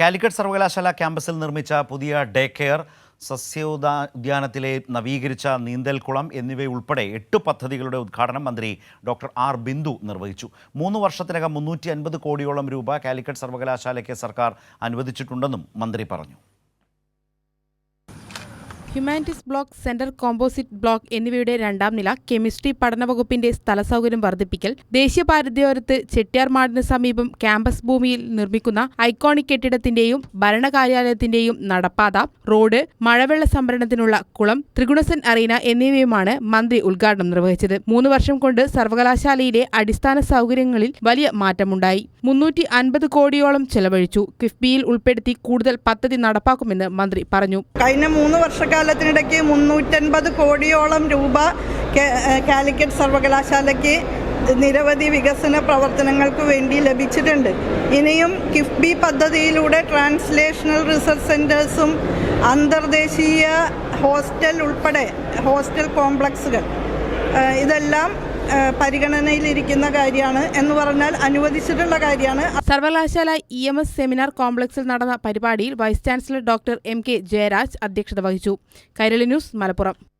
കാലിക്കറ്റ് സർവകലാശാല ക്യാമ്പസിൽ നിർമ്മിച്ച പുതിയ ഡേ കെയർ സസ്യോദ്യാനത്തിലെ നവീകരിച്ച നീന്തൽക്കുളം എന്നിവയുൾപ്പെടെ എട്ട് പദ്ധതികളുടെ ഉദ്ഘാടനം മന്ത്രി ഡോക്ടർ ആർ. ബിന്ദു നിർവഹിച്ചു. മൂന്ന് വർഷത്തിനകം മുന്നൂറ്റി അൻപത് കോടിയോളം രൂപ കാലിക്കറ്റ് സർവകലാശാലയ്ക്ക് സർക്കാർ അനുവദിച്ചിട്ടുണ്ടെന്നും മന്ത്രി പറഞ്ഞു. Humanities block centre composite block എന്നിവയുടെ രണ്ടാം നില കെമിസ്ട്രി പഠന വകുപ്പിന്റെ സ്ഥലസൗകര്യം വർദ്ധിപ്പിക്കൽ ദേശീയ പാരിതയോരത്ത് ചെട്ടിയാർമാടിന് സമീപം ക്യാമ്പസ് ഭൂമിയിൽ നിർമ്മിക്കുന്ന ഐക്കോണിക് കെട്ടിടത്തിന്റെയും ഭരണകാര്യാലയത്തിന്റെയും നടപ്പാത റോഡ് മഴവെള്ള സംഭരണത്തിനുള്ള കുളം ത്രിഗുണസൻ അറീന എന്നിവയുമാണ് മന്ത്രി ഉദ്ഘാടനം നിർവഹിച്ചത്. മൂന്ന് വർഷം കൊണ്ട് സർവകലാശാലയിലെ അടിസ്ഥാന സൗകര്യങ്ങളിൽ വലിയ മാറ്റമുണ്ടായി. മുന്നൂറ്റി അൻപത് കോടിയോളം ചെലവഴിച്ചു. കിഫ്ബിയിൽ ഉൾപ്പെടുത്തി കൂടുതൽ പദ്ധതി നടപ്പാക്കുമെന്ന് മന്ത്രി പറഞ്ഞു. കഴിഞ്ഞ മൂന്ന് വർഷക്കാലത്തിനിടയ്ക്ക് മുന്നൂറ്റൻപത് കോടിയോളം രൂപ കാലിക്കറ്റ് സർവകലാശാലയ്ക്ക് നിരവധി വികസന പ്രവർത്തനങ്ങൾക്ക് വേണ്ടി ലഭിച്ചിട്ടുണ്ട്. ഇനിയും കിഫ്ബി പദ്ധതിയിലൂടെ ട്രാൻസ്ലേഷണൽ റിസർച്ച് സെന്റേഴ്സും അന്തർദേശീയ ഹോസ്റ്റൽ ഉൾപ്പെടെ ഹോസ്റ്റൽ കോംപ്ലക്സുകൾ ഇതെല്ലാം പരിഗണനയിലിരിക്കുന്ന കാര്യമാണ് എന്ന് പറഞ്ഞാൽ അനുവദിച്ചിട്ടുള്ള കാര്യമാണ്. സർവകലാശാല ഇ എം എസ് സെമിനാർ കോംപ്ലക്സിൽ നടന്ന പരിപാടിയിൽ vice chancellor doctor M K Jayaraj അധ്യക്ഷത വഹിച്ചു. കൈരളി ന്യൂസ് മലപ്പുറം.